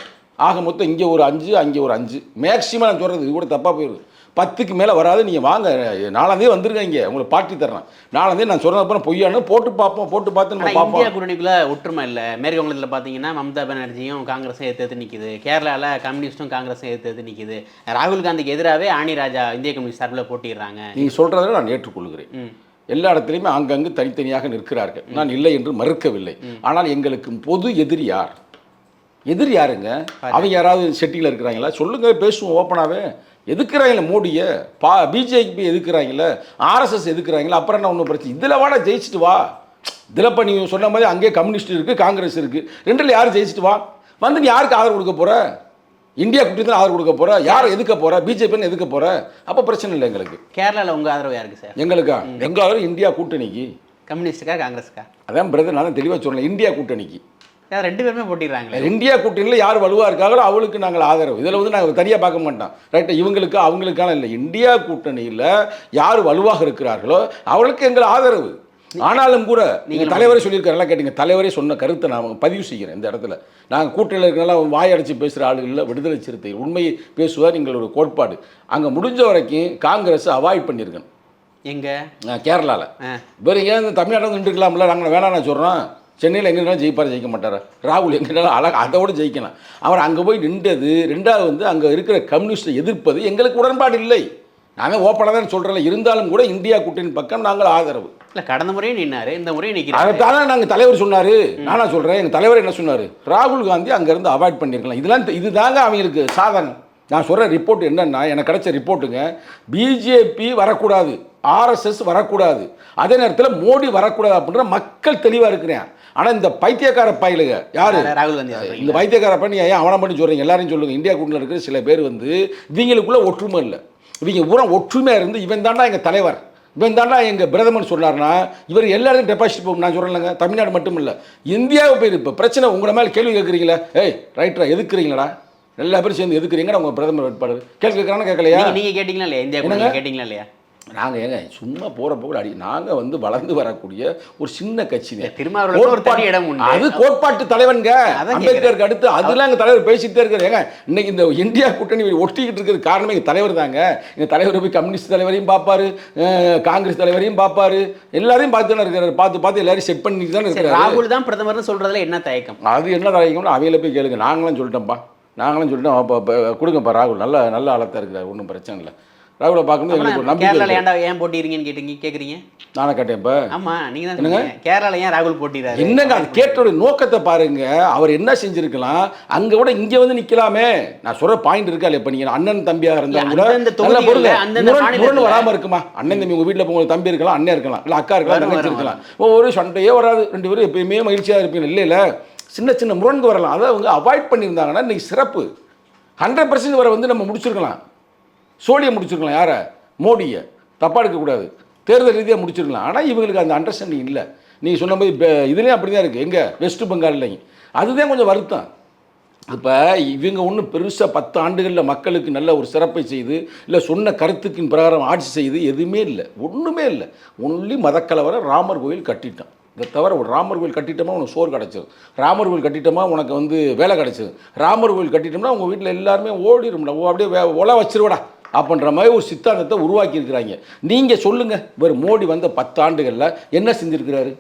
ஆக மொத்தம் இங்கே ஒரு அஞ்சு அங்கே ஒரு அஞ்சு. மேக்ஸிமம் நான் சொல்கிறது இது கூட தப்பாக போயிடுது. பத்துக்கு மேலே வராது. நீங்கள் வாங்க. நாலாந்தே வந்துருங்க இங்கே உங்களுக்கு பாட்டி தர்றேன். நாலாந்தே நான் சொன்னது அப்புறம் பொய்யானு போட்டு பார்ப்போம். போட்டு பார்த்து நம்ம பார்ப்போம். இந்தியா கூட்டணிக்குள்ள ஒற்றுமை இல்ல. மேற்கு வங்கத்துல பாத்தீங்கன்னா மம்தா பானர்ஜியும் காங்கிரஸும் எதிர்த்து எதிர்த்து நிக்குது. கேரளால கம்யூனிஸ்டும் காங்கிரஸும் எதிர்த்து எதிர்த்து நிக்குது. ராகுல் காந்திக்கு எதிராகவே ஆணி ராஜா இந்திய கம்யூனிஸ்ட் சார்பில் போட்டிடுறாங்க நீங்கள் சொல்கிறத நான் ஏற்றுக்கொள்கிறேன். எல்லா இடத்துலையுமே அங்கங்கு தனித்தனியாக நிற்கிறார்கள். நான் இல்லை என்று மறுக்கவில்லை. ஆனால் எங்களுக்கு பொது எதிரி யார்? எதிரி யாருங்க? அவங்க யாராவது செட்டியில் இருக்கிறாங்களா? சொல்லுங்க பேசுவோம் ஓப்பனாகவே எதுக்குறாங்களே மோடியை? பா பிஜேபி எதுக்குறாங்களே ஆர்எஸ்எஸ் எதுக்குறாங்களா அப்புறம் என்ன ஒன்றும் பிரச்சனை? இதில் வாடா ஜெயிச்சுட்டு வா. இதில் இப்போ நீங்கள் சொன்ன மாதிரி அங்கேயே கம்யூனிஸ்ட் இருக்குது காங்கிரஸ் இருக்குது ரெண்டில் யார் ஜெயிச்சுட்டு வா? வந்து நீ யாருக்கு ஆதரவு கொடுக்க போகிற இந்தியா கூட்டி தான் ஆதரவு கொடுக்க போகிற யாரை எதுக்க போகிற பிஜேபின்னு எதுக்க போகிற அப்போ பிரச்சனை இல்லை எங்களுக்கு. கேரளால உங்க ஆதரவு யாருக்கு சார்? எங்களுக்கா? எங்காவது இந்தியா கூட்டணிக்கு. கம்யூனிஸ்டுக்கா காங்கிரஸுக்கா? அதான் பிரதர் நான் தெளிவாக சொன்னேன் இந்தியா கூட்டணிக்கு. ரெண்டு பேருமே போட்டிடுறாங்களே. இந்தியா கூட்டணியில் யார் வலுவாக இருக்காங்களோ அவளுக்கு நாங்கள் ஆதரவு. இதில் வந்து நாங்கள் தனியாக பார்க்க மாட்டோம். ரைட்டா இவங்களுக்கு அவங்களுக்கான இல்லை. இந்தியா கூட்டணியில் யார் வலுவாக இருக்கிறார்களோ அவளுக்கு எங்கள் ஆதரவு. ஆனாலும் கூட நீங்கள் தலைவரே சொல்லியிருக்காரு கேட்டீங்க. தலைவரே சொன்ன கருத்தை நான் பதிவு செய்கிறேன் இந்த இடத்துல. நாங்கள் கூட்டணியில் இருக்கிறனால வாய் அடைச்சு பேசுகிற ஆளுகளில் விடுதலை சிறுத்தை உண்மையை பேசுவார் எங்களோட கோட்பாடு. அங்கே முடிஞ்ச வரைக்கும் காங்கிரஸ் அவாய்ட் பண்ணியிருக்கணும். எங்க? கேரளாவில். வேறு ஏன் தமிழ்நாட்டில் நின்றுக்கலாம்ல நாங்கள் வேணாம் நான் சொல்கிறோம் சென்னையில் எங்கேனாலும் ஜெயிப்பார் ஜெயிக்க மாட்டாரா? ராகுல் எங்கேனாலும் அழகா அதை விட ஜெயிக்கலாம். அவர் அங்கே போய் நின்றது ரெண்டாவது வந்து அங்கே இருக்கிற கம்யூனிஸ்ட்டை எதிர்ப்பது எங்களுக்கு உடன்பாடு இல்லை. நாங்கள் ஓப்பனாக தான் சொல்கிறோம் இருந்தாலும் கூட இந்தியா கூட்டணி பக்கம் நாங்கள் ஆதரவு. இல்ல கடந்த முறையும் நின்னாரு இந்த முறையும் நிக்கிறாரு. அதைத்தானே நாங்கள் தலைவர் சொன்னார். நானா சொல்கிறேன் எங்கள் தலைவர் என்ன சொன்னார்? ராகுல் காந்தி அங்கேருந்து அவாய்ட் பண்ணியிருக்கலாம் இதெல்லாம் இதுதாங்க அவங்களுக்கு சாதனை. நான் சொல்கிற ரிப்போர்ட் என்னன்னா எனக்கு கிடைச்ச ரிப்போர்ட்டுங்க பிஜேபி வரக்கூடாது ஆர்எஸ்எஸ் வரக்கூடாது. அதே நேரத்தில் மோடி வரக்கூடாது அப்படின்ற மக்கள் தெளிவாக இருக்கிறேன். ஆனால் இந்த பைத்தியக்கார பயலுக யாரு? ராகுல் காந்தி இந்த வைத்தியக்கார பண்ணி ஏன் அவனை பண்ணி சொல்கிறீங்க எல்லாரையும் சொல்லுங்க. இந்தியா கூட்டில் இருக்கிற சில பேர் வந்து இவங்களுக்குள்ள ஒற்றுமை இல்லை. இவங்க பூரா ஒற்றுமையாக இருந்து இவன் தாண்டா எங்கள் தலைவர். இவன் தாண்டா எங்கள் பிரதமர் சொன்னார்னா இவர் எல்லாருக்கும் டெபாசிட் போகும் நான் சொல்கிறேன்லங்க தமிழ்நாடு மட்டும் இல்லை இந்தியாவை போய் இப்போ. பிரச்சனை உங்களை மேலே கேள்வி கேட்குறீங்களா? ஏய் ரைட்டரா எதுக்குறீங்களா எல்லா பேரும் சேர்ந்து எதுக்குறீங்கன்னு உங்கள் பிரதமர் வேட்பாளர்? கேள்வி கேட்குறான்னு கேட்கலையா? நீங்க நீங்க கேட்டீங்களா இல்லையா? இந்தியா கேட்டீங்களா இல்லையா? நாங்கள் ஏங்க சும்மா போகிற போக அடி நாங்கள் வந்து வளர்ந்து வரக்கூடிய ஒரு சின்ன கட்சி தனி இடம் உண்டு. அது கோட்பாட்டு தலைவன்க அதான் அம்பேத்கருக்கு அடுத்து அதெல்லாம் எங்கள் தலைவர் பேசிக்கிட்டே இருக்காரு. ஏங்க இன்னைக்கு இந்த இந்தியா கூட்டணி ஒட்டிக்கிட்டு இருக்கிறது காரணமே எங்கள் தலைவர் தாங்க. எங்கள் தலைவர் போய் கம்யூனிஸ்ட் தலைவரையும் பார்ப்பாரு காங்கிரஸ் தலைவரையும் பார்ப்பாரு எல்லாரையும் பார்த்து தானே இருக்காரு. பார்த்து பார்த்து எல்லாரையும் செட் பண்ணிட்டு தானே இருக்காரு. ராகுல் தான் பிரதமர்னு சொல்றதுல என்ன தயக்கம்? அது என்ன தலைக்கணும்னு அவையில போய் கேளுங்க. நாங்களும் சொல்லிட்டோம்ப்பா. நாங்களும் சொல்லிட்டோம். கொடுங்கப்பா ராகுல். நல்ல நல்ல ஆளத்தான் இருக்கிறார். ஒன்றும் பிரச்சனை இல்லை. ராகுலை பார்க்கணும் எங்களுக்கு நம்பிக்கை. ஏன்டா ஏன் போட்டிருங்கன்னு கேட்டீங்க கேக்குறீங்க? நானே கேட்டேன் இப்போ. ஆமா நீங்க தான் சொன்னீங்க. கேரளால ஏன் ராகுல் போட்டிறாரு என்னங்க அது கேட்டோட நோக்கத்தை பாருங்க. அவர் என்ன செஞ்சிருக்கலாம்? அங்க விட இங்க வந்து நிக்கலாமே. நான் சொல்ற பாயிண்ட் இருக்கா இப்ப நீங்க அண்ணன் தம்பியா இருந்தா இல்ல, கூட நல்ல பொருள். அந்தந்த முரண் மாநிலத்துல- முரண் வராம இருக்குமா? அண்ணன் தம்பி உங்க வீட்டுல உங்க தம்பி இருக்கலாம் அண்ணன் இருக்கலாம் இல்ல அக்கா இருக்கலாம் தங்கச்சி இருக்கலாம். ஒரு சண்டையே வராது. ரெண்டு பேரும் எப்பயுமே மகிழ்ச்சியா இருப்பீங்க. இல்ல இல்ல. சின்ன சின்ன முரண்கு வரலாம். அதை அவங்க அவாய்ட் பண்ணியிருந்தாங்கன்னா இன்னைக்கு சிறப்பு. ஹண்ட்ரட் பர்சன்ட் வரை வந்து நம்ம முடிச்சிருக்கலாம். சோழியை முடிச்சிருக்கலாம். யாரை? மோடியை. தப்பாக எடுக்கக்கூடாது. தேர்தல் ரீதியாக முடிச்சிருக்கலாம். ஆனால் இவங்களுக்கு அந்த அண்டர்ஸ்டாண்டிங் இல்லை. நீங்கள் சொன்ன மாதிரி இப்போ இதுலேயும் அப்படி தான் இருக்குது எங்கே? வெஸ்ட் பெங்கால்லையும் அதுதான் கொஞ்சம் வருத்தம். இப்போ இவங்க ஒன்றும் பெருசாக பத்து ஆண்டுகளில் மக்களுக்கு நல்ல ஒரு சிறப்பை செய்து இல்லை சொன்ன கருத்துக்கின் பிரகாரம் ஆட்சி செய்து எதுவுமே இல்லை. ஒன்றுமே இல்லை. ஒன்லி மதக்கலவரை ராமர் கோயில் கட்டிட்டான். இதை தவிர ஒரு ராமர் கோயில் கட்டிட்டோமா உனக்கு சோறு கிடச்சிது ராமர் கோயில் கட்டிட்டோமா உனக்கு வந்து வேலை கிடச்சிது ராமர் கோயில் கட்டிட்டோம்னா உங்கள் வீட்டில் எல்லாருமே ஓடிடும்ல ஓ அப்படியே வே- ஒலை வச்சிருவடா. அப்படின்ற மாதிரி ஒரு சித்தாந்தத்தை உருவாக்கி இருக்கிறாங்க நீங்கள் சொல்லுங்கள் இவர் மோடி வந்த பத்து ஆண்டுகளில் என்ன செஞ்சுருக்கிறாரு?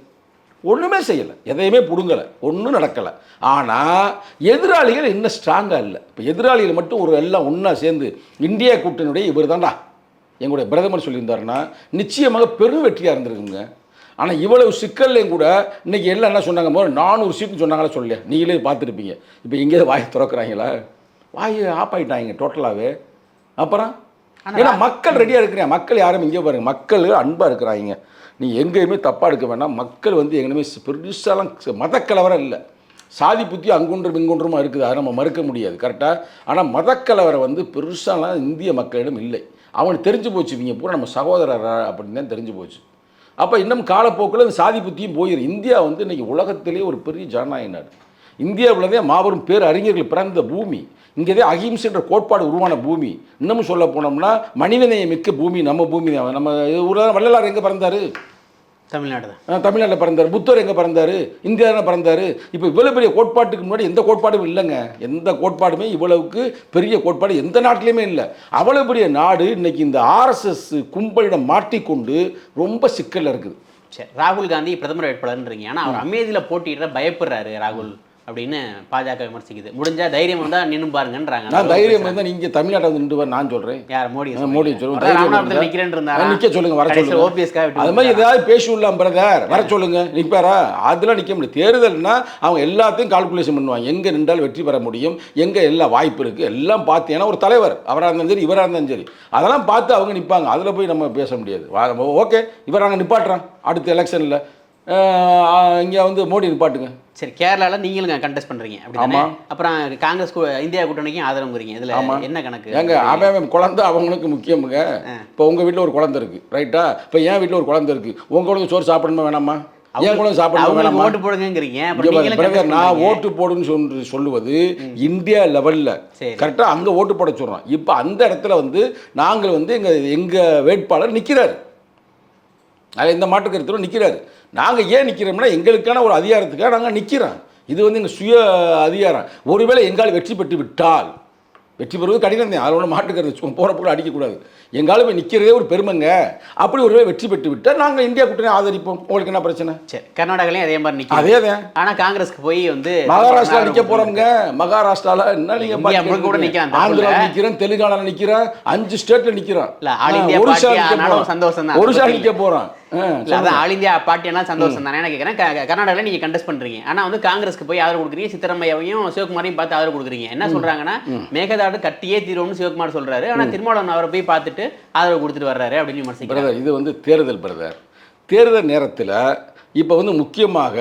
ஒன்றுமே செய்யலை. எதையுமே பிடுங்கலை. ஒன்றும் நடக்கலை. ஆனால் எதிராளிகள் இன்னும் ஸ்ட்ராங்காக இல்லை. இப்போ எதிராளிகள் மட்டும் ஒரு எல்லாம் ஒன்றா சேர்ந்து இந்தியா கூட்டணியுடைய இவர் தான்டா. எங்களுடைய பிரதமர் சொல்லியிருந்தாருன்னா நிச்சயமாக பெரும் வெற்றியாக இருந்திருக்குங்க. ஆனால் இவ்வளவு சிக்கல்லையும் கூட இன்றைக்கி எல்லாம் என்ன சொன்னாங்க? போது நானூறு சீட்டுன்னு சொன்னாங்களா சொல்லலையா? நீங்களே பார்த்துருப்பீங்க. இப்போ எங்கேயாவது வாயை திறக்கிறாங்களா? வாயை ஆப் ஆகிட்டாங்க டோட்டலாகவே அப்புறம்? ஏன்னா மக்கள் ரெடியாக இருக்கிறாங்க. மக்கள் யாரும் இங்கே பாருங்க. மக்கள் அன்பாக இருக்கிறாங்க. நீ எங்கேயுமே தப்பாக எடுக்க வேண்டாம். மக்கள் வந்து எங்கேயுமே பெருசாலாம் மதக்கலவரம் இல்லை. சாதி புத்தி அங்குன்றும் இங்குன்றுமா இருக்குது. அதை நம்ம மறுக்க முடியாது. கரெக்டாக ஆனால் மதக்கலவரம் வந்து பெருசாலாம் இந்திய மக்களிடம் இல்லை. அவனுக்கு தெரிஞ்சு போச்சு இவங்க பூரா நம்ம சகோதரர் அப்படின்னு தான் தெரிஞ்சு போச்சு. அப்போ இன்னும் காலப்போக்கில் இந்த சாதி புத்தியும் போயிடும் இந்தியா வந்து இன்னைக்கு உலகத்திலேயே ஒரு பெரிய ஜனநாயக நாடு இந்தியாவில் தான் மாபெரும் பேர் அறிஞர்கள் பிறந்த பூமி. இங்கே தான் அகிம்சைன்ற கோட்பாடு உருவான பூமி. இன்னமும் சொல்ல போனோம்னா மனிதநேயம் மிக்க பூமி நம்ம பூமி தான். நம்ம ஊரில் வள்ளலார் எங்கே பிறந்தாரு? தமிழ்நாடு தான். தமிழ்நாட்டில் பிறந்தார். புத்தர் எங்கே பிறந்தார்? இந்தியாவில் பிறந்தார்? இப்போ இவ்வளோ பெரிய கோட்பாட்டுக்கு முன்னாடி எந்த கோட்பாடும் இல்லைங்க. எந்த கோட்பாடுமே இவ்வளவுக்கு பெரிய கோட்பாடு எந்த நாட்டிலையுமே இல்லை. அவ்வளோ பெரிய நாடு இன்னைக்கு இந்த ஆர்எஸ்எஸ் கும்பலிடம் மாட்டிக்கொண்டு ரொம்ப சிக்கல்ல இருக்குது. சரி ராகுல் காந்தி பிரதமர் வேட்பாளர்ன்றீங்க. ஆனா அவர் அமேதியில போட்டியிட பயப்படுறாரு ராகுல். அப்படின்னு பாஜக விமர்சிக்குது. முடிஞ்சா தைரியம் வந்தா நின்னு பாருங்கன்றாங்க. நான் தைரியம் இருந்தால் நீங்கள் தமிழ்நாட்டை வந்து நின்று நான் சொல்கிறேன் யார் மோடி மோடி சொல்லுங்க இருந்தாரா? நிக்க சொல்லுங்க வர சொல்லுங்க. ஓபிஎஸ்க்காக அது மாதிரி ஏதாவது பேசி விடலாம் பிரதர் வர சொல்லுங்க. நிற்பாரா அதெல்லாம் நிற்க முடியும் தேர்தல்னா அவங்க எல்லாத்தையும் கால்குலேஷன் பண்ணுவாங்க. எங்கே நின்றால் வெற்றி பெற முடியும்? எங்கே எல்லா வாய்ப்பு இருக்குது எல்லாம் பார்த்து ஏன்னா ஒரு தலைவர் அவராக இருந்தாலும் சரி இவராக இருந்தாலும் சரி. அதெல்லாம் பார்த்து அவங்க நிற்பாங்க அதில் போய் நம்ம பேச முடியாது. ஓகே இவர் நாங்கள் நிப்பாட்டுறோம். அடுத்த எலெக்ஷனில் இங்கே வந்து மோடி நிப்பாட்டுங்க சரி கேரளால நீங்களும் கண்டெஸ்ட் பண்றீங்க. அப்படிதானே? ஆமா. அப்புறம் காங்கிரஸ் இந்தியா கூட்டணிக்கும் ஆதரவுங்கிறீங்க. இதுல என்ன கணக்கு? ஏங்க அவன் குழந்தை அவங்களுக்கு முக்கியமுங்க. இப்போ உங்கள் வீட்டில் ஒரு குழந்தை இருக்குது ரைட்டா இப்போ என் வீட்டில் ஒரு குழந்தை இருக்குது உங்கள் குழந்தை சோறு சாப்பிடணுமா வேணாமா? என் குழந்தை சாப்பிடணுமா ஓட்டு போடுங்கிறீங்க நான். ஓட்டு போடுன்னு சொல்லு சொல்லுவது இந்தியா லெவல்ல சரி. கரெக்டா அங்க ஓட்டு போட சொல்றோம் இப்போ அந்த இடத்துல வந்து நாங்கள் வந்து எங்க எங்க வேட்பாளர் நிக்கிறாரு. அதில் இந்த மாற்று கருத்துல நாங்கள் ஏன் நிற்கிறோம்னா எங்களுக்கான ஒரு அதிகாரத்துக்காக நாங்கள் நிற்கிறோம் இது வந்து எங்கள் சுய அதிகாரம். ஒருவேளை எங்கால் வெற்றி பெற்று விட்டால் வெற்றி பெறுவது கடினம் தான். அதில் ஒன்று மாட்டுக்கிறது சும்மா அடிக்கக்கூடாது. எங்காலும் போய் நிற்கிறதே ஒரு பெருமைங்க. அப்படி ஒருவேளை வெற்றி பெற்று விட்டால் நாங்கள் இந்தியா கூட்டணி ஆதரிப்போம். உங்களுக்கு என்ன பிரச்சனை? சரி கர்நாடகாலையும் அதே மாதிரி நிற்கும் அதே தான் ஆனா காங்கிரஸ்க்கு போய் வந்து மகாராஷ்டிரா நிக்க போறோம்ங்க. மகாராஷ்டிரால என்ன நீங்க இந்தியா முழுக்க கூட தப்பு ஆந்திரா இல்ல. நிக்கிறேன் தெலுங்கானால நிக்கிறேன் அஞ்சு ஸ்டேட்ல நிக்கிறோம் இல்ல, all India ஆ, ஒரிசா party நிக்க ஆனாலும் போறோம். சந்தோஷம் தான். நிக்க போறோம். ஆ, இல்ல அதான் ஆல் இந்தியா பார்ட்டினா சந்தோஷம் தானே நான் கேட்குறேன் கர்நாடகாவில் நீங்க கண்டெஸ்ட் பண்றீங்க. ஆனா வந்து காங்கிரஸ்க்கு போய் ஆதரவு கொடுக்குறீங்க சித்தரமையாவையும் சிவகுமாரையும் பார்த்து ஆதரவு கொடுக்குறீங்க. என்ன சொல்றாங்கன்னா மேகதாடு கட்டியே தீரும்னு சிவகுமார் சொல்றாரு. ஆனா திருமாவளவன் அவரை போய் பார்த்துட்டு ஆதரவு கொடுத்துட்டு வர்றாரு அப்படின்னு விமர்சிக்கிறாங்க பிரதர் இது வந்து தேர்தல் பிரதர். தேர்தல் நேரத்தில் இப்போ வந்து முக்கியமாக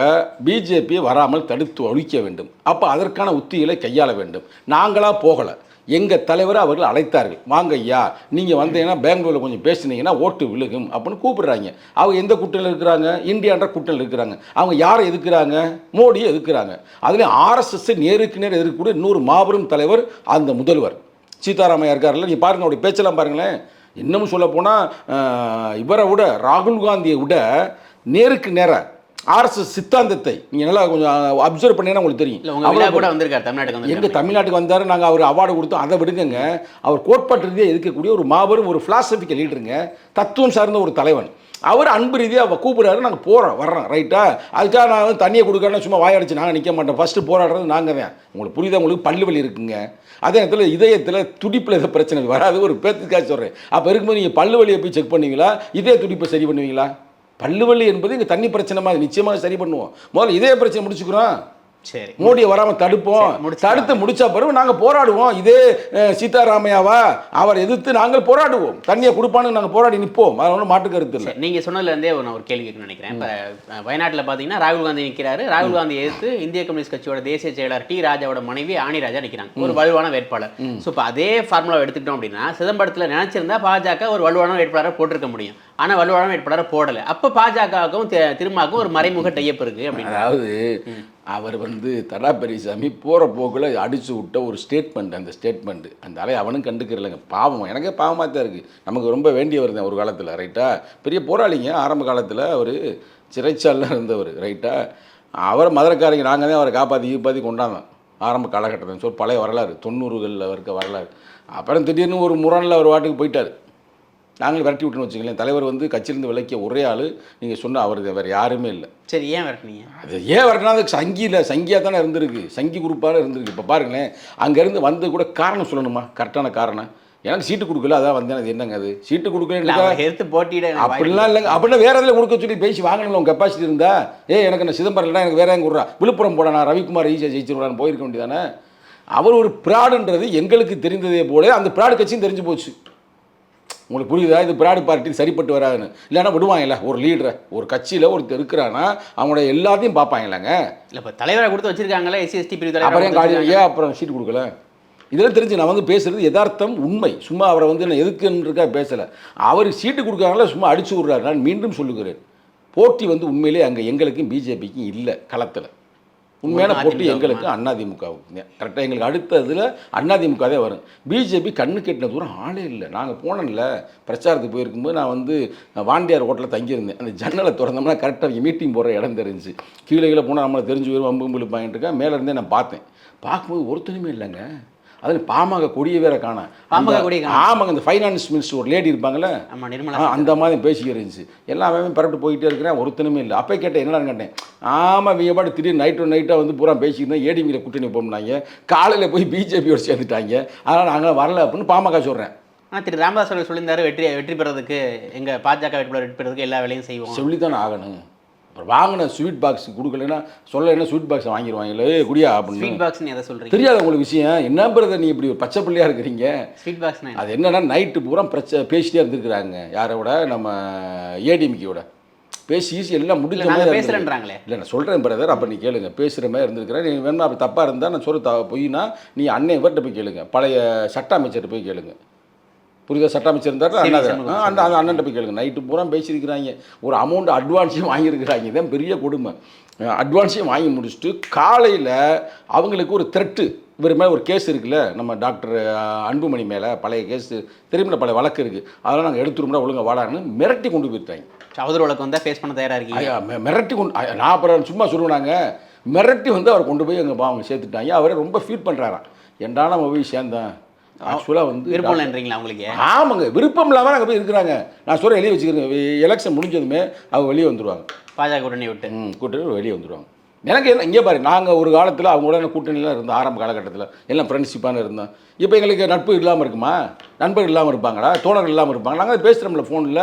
பிஜேபி வராமல் தடுத்து ஒழிக்க வேண்டும். அப்போ அதற்கான உத்திகளை கையாள வேண்டும். நாங்களாக போகலை. எங்கள் தலைவரை அவர்கள் அழைத்தார்கள். வாங்க ஐயா நீங்கள் வந்தீங்கன்னா பெங்களூரில் கொஞ்சம் பேசினீங்கன்னா ஓட்டு விழுகும் அப்படின்னு கூப்பிடுறாங்க. அவங்க எந்த கூட்டணியில் இருக்கிறாங்க? இந்தியான்ற கூட்டணியில் இருக்கிறாங்க. அவங்க யாரை எதுக்குறாங்க மோடியை எதுக்குறாங்க அதுலேயும் ஆர்எஸ்எஸ் நேருக்கு நேர் எதிர்க்கக்கூடிய இன்னொரு மாபெரும் தலைவர் அந்த முதல்வர். சீதாராமையா இருக்கார்ல நீ பாருங்க அவருடைய பேச்செல்லாம் பாருங்களேன். இன்னமும் சொல்ல போனால் இவரை விட ராகுல் காந்தியை விட நேருக்கு நேர ஆர்எஸ்எஸ் சித்தாந்தத்தை நீங்கள் நல்லா கொஞ்சம் அப்சர்வ் பண்ணீங்கன்னா உங்களுக்கு தெரியும். அவ்வளவு கூட வந்திருக்காரு தமிழ்நாட்டுக்கு எங்க வந்து தமிழ்நாட்டுக்கு வந்தார் நாங்கள் அவர் அவார்டு கொடுத்தோம் அதை விடுங்கங்க. அவர் கோட்பாட்டு ரீதியாக இருக்கக்கூடிய ஒரு மாபெரும் ஒரு பிலாசபிக்கல் லீடருங்க தத்துவம் சார்ந்த ஒரு தலைவன். அவர் அன்பு ரீதியாக கூப்பிடுறாரு நாங்கள் போகிறோம் வர்றோம் ரைட்டா அதுக்காக நான் வந்து தண்ணியை கொடுக்கறேன்னா சும்மா வாயடிச்சு நாங்கள் நிற்க மாட்டோம். ஃபஸ்ட்டு போராடுறது நாங்கள் தான். உங்களுக்கு புரியுதா? உங்களுக்கு பல்லு வலி இருக்குங்க. அதே நேரத்தில் இதயத்தில் துடிப்பில் எதாவது பிரச்சனை வராது ஒரு பேத்துக்காக சொல்கிறேன் அப்போ இருக்கும்போது நீங்கள் பல்லு வலியை போய் செக் பண்ணுவீங்களா? இதய துடிப்பை சரி பண்ணுவீங்களா? பல்லு வலி என்பது இங்கே தண்ணி பிரச்சனை மாதிரி நிச்சயமாக சரி பண்ணுவோம். முதல்ல இதய பிரச்சனை முடிச்சுக்கிறோம். சரி. மோடியை வராமல் தடுப்போம். தடுத்து முடிச்ச பிறகு நாங்கள் போராடுவோம். இதே சீதாராமையாவா? அவர் எதிர்த்து நாங்கள் போராடுவோம். தண்ணியை கொடுப்பான்னு நாங்கள் போராடி நிற்போம். அது ஒன்றும் மாட்டு கருத்து இல்லை. சரி, நீங்க சொன்னதுல இருந்தே நான் ஒரு கேள்வி கேட்கணும்னு நினைக்கிறேன். இப்ப வயநாட்டுல பாத்தீங்கன்னா ராகுல் காந்தி நிக்கிறாரு. ராகுல் காந்தி எதிர்த்து இந்திய கம்யூனிஸ்ட் கட்சியோட தேசிய செயலாளர் டி ராஜாவோட மனைவி ஆனி ராஜா நிக்கிறாங்க. ஒரு வலுவான வேட்பாளர். சோ இப்ப அதே ஃபார்முலா எடுத்துக்கிட்டோம் அப்படின்னா சிதம்பரத்துல நினைச்சிருந்தா பாஜக ஒரு வலுவான வேட்பாளரை போட்டிருக்க முடியும். ஆனா வலுவான வேட்பாளரை போடல. அப்ப பாஜகவுக்கும் திருமாவுக்கும் ஒரு மறைமுக டையப் இருக்கு அப்படின்னு. அதாவது அவர் வந்து தடா பெரியசாமி போகிற போக்கில் அடித்து விட்ட ஒரு ஸ்டேட்மெண்ட் அந்த ஸ்டேட்மெண்ட்டு அந்த அலை அவனும் கண்டுக்கிறலைங்க. பாவம். எனக்கே பாவமாக தான் இருக்குது நமக்கு ரொம்ப வேண்டியவர் தான் ஒரு காலத்தில் ரைட்டா பெரிய போராளிங்க. ஆரம்ப காலத்தில் அவர் சிறைச்சாலில் இருந்தவர் ரைட்டா அவரை மதுரக்காரங்க நாங்கள் தான் அவரை காப்பாற்றி ஈப்பாற்றி கொண்டாந்தோம். ஆரம்ப காலகட்டத்தில். சொல்லி பழைய வரலாறு. தொண்ணூறுகளில் இருக்க வரலாறு. அப்புறம் திடீர்னு ஒரு முரணில் ஒரு வாட்டுக்கு போயிட்டார். நாங்களும் விரட்டி விட்டுன்னு வச்சுங்களேன் தலைவர் வந்து கட்சியிலேருந்து விலக்கிய ஒரே ஆள் நீங்கள் சொன்ன அவர் வேறு யாருமே இல்லை. சரி ஏன் விரட்டுனீங்க? அது ஏன் வரட்டுனா அது சங்கியில் சங்கியாக தானே இருந்திருக்கு. சங்கி குரூப்பாக இருந்திருக்கு. இப்போ பாருங்களேன் அங்கேருந்து வந்து கூட காரணம் சொல்லணுமா? கரெக்டான காரணம். எனக்கு சீட்டு கொடுக்கல அதான் வந்தேன். அது என்னங்க அது? சீட்டு இல்ல, கொடுக்கல எதிர்த்து போட்டியிட அப்படிலாம் இல்லைங்க. அப்படின்னா வேற இதில் கொடுக்க சொல்லி பேசி வாங்கணும் உங்கள் கெப்பாசிட்டி இருந்தா? ஏ எனக்கு நான் சிதம்பரம் இல்லைனா எனக்கு வேற எங்க விட்றா விழுப்புரம் போட நான் ரவிக்குமார் ஈஸியாக ஜெயிச்சிருவான்னு போயிருக்க வேண்டியதானே? அவர் ஒரு பிராடுன்றது எங்களுக்கு தெரிந்ததே போல அந்த பிராடு கட்சியும் தெரிஞ்சு போச்சு. உங்களுக்கு புரியுதா? இது பிராடு பார்ட்டி சரிப்பட்டு வராதுன்னு. இல்லைன்னா விடுவாங்கல்ல ஒரு லீடரை ஒரு கட்சியில் ஒருத்தர் இருக்கிறான்னா அவங்களோட எல்லாத்தையும் பார்ப்பாங்கல்லங்க. இல்ல இப்ப தலைவரை கொடுத்து வச்சிருக்காங்களே எஸ்சி எஸ்டி பிரிவு அப்புறம் தலைவர் ஏன் அப்புறம் சீட் கொடுக்கல? இதெல்லாம் தெரிஞ்சு நான் வந்து பேசுறது யதார்த்தம் உண்மை. சும்மா அவரை வந்து நான் எதுக்குன்றக்கா பேசலை. அவர் சீட்டு கொடுக்கறனால சும்மா அடிச்சு விட்றாரு. நான் மீண்டும் சொல்லுகிறேன். போட்டி வந்து உண்மையிலே அங்கே எங்களுக்கும் பிஜேபிக்கும் இல்லை களத்தில். உண்மையான போட்டி அதிமுக எங்களுக்கு அதிமுகவுக்கு கரெக்டாக எங்களுக்கு அடுத்ததில் அதிமுக தான் வரும். பிஜேபி கண்ணு கெட்டின தூரம் ஆளே இல்லை. நாங்கள் போனோம்ல பிரச்சாரத்துக்கு போயிருக்கும்போது நான் வந்து வாண்டியார் ஹோட்டலில் தங்கியிருந்தேன். அந்த ஜன்னலை திறந்தோம்னா கரெக்டாக மீட்டிங் போகிற இடம் தெரிஞ்சு கீழே கீழே போனால் நம்மளை தெரிஞ்சு வரும் அம்பு அம்பு பாயிண்ட்டுக்கா மேலே இருந்தே நான் பார்த்தேன். பார்க்கும்போது ஒருத்தனுமே இல்லைங்க. அதில் பாமக கொடியை வேற காணோம் பாமக காணோம். ஆமாங்க இந்த ஃபைனான்ஸ் மினிஸ்டர் ஒரு லேடி இருப்பாங்கல்ல? ஆமா நிர்மலா அந்த மாதிரி பேசிக்க இருந்துச்சு. எல்லாமே பரப்பிட்டு போயிட்டே இருக்கிறேன் ஒருத்தனுமே இல்லை. அப்போ கேட்டேன் என்னடான்னு கேட்டேன். ஆமாம் இவங்க பாட்டு திடீர்னு நைட்டு நைட்டாக வந்து பூரா பேசிக்கிறேன் ஏடிமியில் கூட்டணி போம்னாங்க. காலையில் போய் பிஜேபியோட சேர்ந்துட்டாங்க. அதனால் நாங்கள் வரல அப்படின்னு பாமக சொல்கிறேன் ஆனா திரு ராமதாஸ் அவர்கள் சொல்லியிருந்தாரு வெற்றி வெற்றி பெறதுக்கு எங்க பாஜக வேட்பாளர் வெற்றி பெறதுக்கு எல்லா வேலையும் செய்வோம். சொல்லித்தானே ஆகணும் அப்புறம் வாங்கின ஸ்வீட் பாக்ஸ் கொடுக்கலன்னா சொல்ல ஸ்வீட் பாக்ஸ் வாங்கிடுவாங்களே குடியா அப்படின்னு. ஸ்வீட் பாக்ஸ் எதை சொல்றீங்க? தெரியாத உங்களுக்கு விஷயம். என்ன பிரதர் நீ இப்படி ஒரு பச்சை பிள்ளையா இருக்கிறீங்க? ஸ்வீட் பாக்ஸ் அது என்னன்னா நைட்டு பூரா பிரச்சனை பேசிட்டே இருந்திருக்கிறாங்க. யாரோட நம்ம ஏடிஎம்கேயோட பேசி ஈஸி எல்லாம் முடிஞ்ச மாதிரி. பேசுறேன்றாங்களே. இல்லை நான் சொல்கிறேன் பிரதர் அப்போ நீ கேளுங்க. பேசுகிற மாதிரி இருந்திருக்கிறேன் நீ வேணுமா அப்படி தப்பாக இருந்தால் நான் சொல்ல த பொய்னா நீ அண்ணன் இவர்கிட்ட போய் கேளுங்க. பழைய சட்ட அமைச்சர்கிட்ட போய் கேளுங்க. புரியுதா? சட்ட அமைச்சர் இருந்தாரு அண்ணா அந்த அந்த அண்ணன்ட்ட போய் கேளுங்க. நைட்டு பூரா பேசியிருக்கிறாங்க. ஒரு அமௌண்ட் அட்வான்ஸையும் வாங்கியிருக்கிறாங்க. இதான் பெரிய கொடுமை. அட்வான்ஸையும் வாங்கி முடிச்சுட்டு காலையில் அவங்களுக்கு ஒரு த்ரெட்டு இவர் மேலே ஒரு கேஸ் இருக்குல்ல நம்ம டாக்டர் அன்புமணி மேலே பழைய கேஸ் திரும்பின பழைய வழக்கு இருக்குது அதெல்லாம் நாங்கள் எடுத்துருந்தா ஒழுங்கா வாடான்னு மிரட்டி கொண்டு போயிட்டாங்க அவதூறு வழக்கு வந்தா ஃபேஸ் பண்ண தயாரா இருக்கீங்க? மிரட்டி கொண்டு நான் அப்புறம் சும்மா சொல்லுவாங்க மிரட்டி வந்து அவர் கொண்டு போய் எங்கள் அவங்க சேர்த்துட்டாங்க. அவரே ரொம்ப ஃபீல் பண்ணுறாராம் ஏன்டா நம்ம போய் சேர்ந்தேன் ஆக்சுவலாக வந்து விருப்பம் இல்லைன்றீங்களா உங்களுக்கு? ஆமாங்க விருப்பம் இல்லாமல் நாங்கள் போய் இருக்கிறாங்க. நான் சொல்ல வெளியே வச்சுக்கிறேன். எலெக்ஷன் முடிஞ்சதுமே அவங்க வெளியே வந்துடுவாங்க பாஜக உடனே விட்டு. கூட்டணி வெளியே வந்துடுவாங்க எனக்கு என்ன இங்கே பாரு நாங்கள் ஒரு காலத்தில் அவங்களோட கூட்டணிலாம் இருந்தோம் ஆரம்ப காலகட்டத்தில். எல்லாம் ஃப்ரெண்ட்ஷிப்பான இருந்தோம். இப்போ எங்களுக்கு நட்பு இல்லாமல் இருக்குமா? நண்பர்கள் இல்லாமல் இருப்பாங்களா? தோழர்கள் இல்லாமல் இருப்பாங்க நாங்கள் பேசுகிறோம்ல ஃபோனில்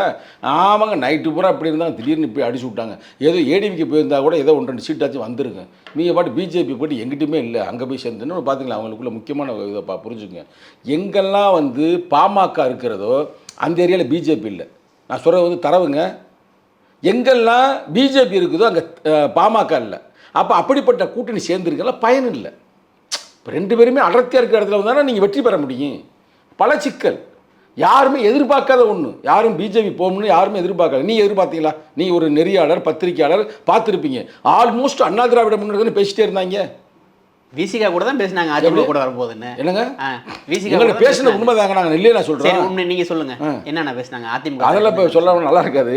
ஆமாங்க நைட்டு பூரா அப்படி இருந்தாங்க திடீர்னு போய் அடிச்சு விட்டாங்க. ஏதோ ஏடிவிக்கு போயிருந்தா கூட ஏதோ ஒன்று ரெண்டு சீட்டாச்சும் வந்துருங்க நீங்கள் பாட்டு பிஜேபி போய்ட்டு எங்கிட்டுமே இல்லை அங்கே போய் சேர்ந்துன்னு பார்த்தீங்களா அவங்களுக்குள்ள முக்கியமான இதை பா புரிஞ்சுங்க. எங்கெல்லாம் வந்து பாமக இருக்கிறதோ அந்த ஏரியாவில் பிஜேபி இல்லை. நான் சொல்கிறது வந்து தரவுங்க. எங்கெல்லாம் பிஜேபி இருக்குதோ அங்கே பாமக இல்லை. அப்போ அப்படிப்பட்ட கூட்டணி சேர்ந்துருக்கல பயன் இல்லை. இப்போ ரெண்டு பேருமே அடர்த்தியாக இருக்கிற இடத்துல வந்தால் நீங்கள் வெற்றி பெற முடியும். பல சிக்கல். யாருமே எதிர்பார்க்காத ஒன்று யாரும் பிஜேபி போகணும்னு யாருமே எதிர்பார்க்கல. நீ எதிர்பார்த்தீங்களா? நீ ஒரு நெறியாளர் பத்திரிக்கையாளர் பார்த்துருப்பீங்க. ஆல்மோஸ்ட் அண்ணா திராவிட முன்னேற்றம்னு பேசிட்டே இருந்தாங்க. விசிகா கூட தான் பேசினாங்க. அதிமுக கூட வரப்போகுதுன்னு. என்னங்க? விசிகா எங்களை பேசின உண்மைதாங்க. நாங்கள் இல்லையே நான் சொல்கிறேன் உண்மை நீங்க சொல்லுங்க. என்னென்ன பேசினாங்க? அதிமுக அதெல்லாம் இப்போ சொல்ல நல்லா இருக்காது.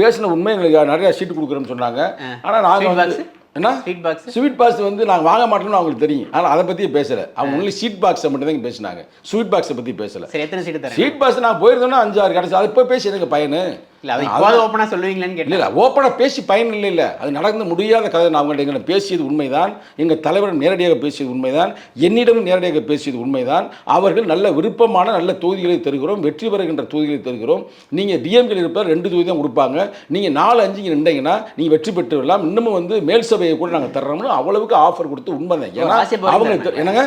பேசின உண்மை எங்களுக்கு நிறைய சீட்டு கொடுக்குறோன்னு சொன்னாங்க. ஆனால் நாங்கள்? என்ன? ஸ்வீட் பாக்ஸ் ஸ்வீட் பாக்ஸ் வந்து நாங்கள் வாங்க மாட்டோம்னு அவங்களுக்கு தெரியும். ஆனால் அதை பற்றியே பேசலை. அவங்க ஒன்லி சீட் பாக்ஸை மட்டும் தான் பேசினாங்க. ஸ்வீட் பாக்ஸை பற்றி பேசலை. சரி எத்தனை தரேன்? சீட் பாக்ஸ் நான் போயிருந்தோன்னா அஞ்சு ஆறு கிடச்சி அது போய் பேசி எனக்கு பையனு. இல்ல அது இப்போது ஓப்பனா சொல்லுவீங்களான்னு இல்லை ஓப்பனாக பேசி பயன் இல்லை இல்லை அது நடந்து முடியாத கதை. நான் அவங்கள்ட்ட எங்களை பேசியது உண்மைதான். எங்கள் தலைவர் நேரடியாக பேசியது உண்மைதான். என்னிடம் நேரடியாக பேசியது உண்மைதான். அவர்கள் நல்ல விருப்பமான நல்ல தொகுதிகளை தருகிறோம். வெற்றி பெறுகின்ற தொகுதிகளை தருகிறோம். நீங்கள் டிஎம்கேல இருப்பார் ரெண்டு தொகுதி தான் கொடுப்பாங்க. நீங்கள் நாலு அஞ்சு நின்றீங்கன்னா நீங்கள் வெற்றி பெற்று வரலாம் இன்னமும் வந்து மேல் சபையை கூட நாங்கள் தர்றோம்னு அவ்வளவுக்கு ஆஃபர் கொடுத்து உண்மை தான் ஏன்னா ராசியப்பா அவங்க வரைக்கும் என்னங்க?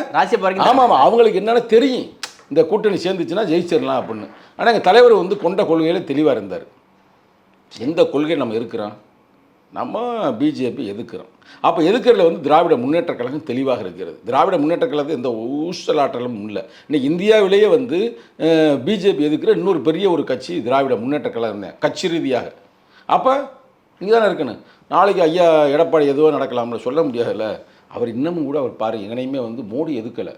ஆமாம் ஆமாம் அவங்களுக்கு என்னென்ன தெரியும். இந்த கூட்டணி சேர்ந்துச்சுன்னா ஜெயிச்சிடலாம் அப்படின்னு. ஆனால் எங்கள் தலைவர் வந்து கொண்ட கொள்கையில் தெளிவாக இருந்தார். எந்த கொள்கை நம்ம இருக்கிறோம்? நம்ம பிஜேபி எதுக்குறோம்? அப்போ எதுக்கிறதுல வந்து திராவிட முன்னேற்ற கழகம் தெளிவாக இருக்கிறது. திராவிட முன்னேற்ற கழகம் எந்த ஊசலாற்றலும் இல்லை. இன்னைக்கு இந்தியாவிலேயே வந்து பிஜேபி எதுக்குற இன்னொரு பெரிய ஒரு கட்சி திராவிட முன்னேற்ற கழகம் தான். கட்சி ரீதியாக. அப்போ இங்கே தானே இருக்கணும். நாளைக்கு ஐயா எடப்பாடி எதுவோ நடக்கலாம்னு சொல்ல முடியாதுல்ல? அவர் இன்னமும் கூட அவர் பாரு எங்கனையுமே வந்து மோடி எதுக்கலை.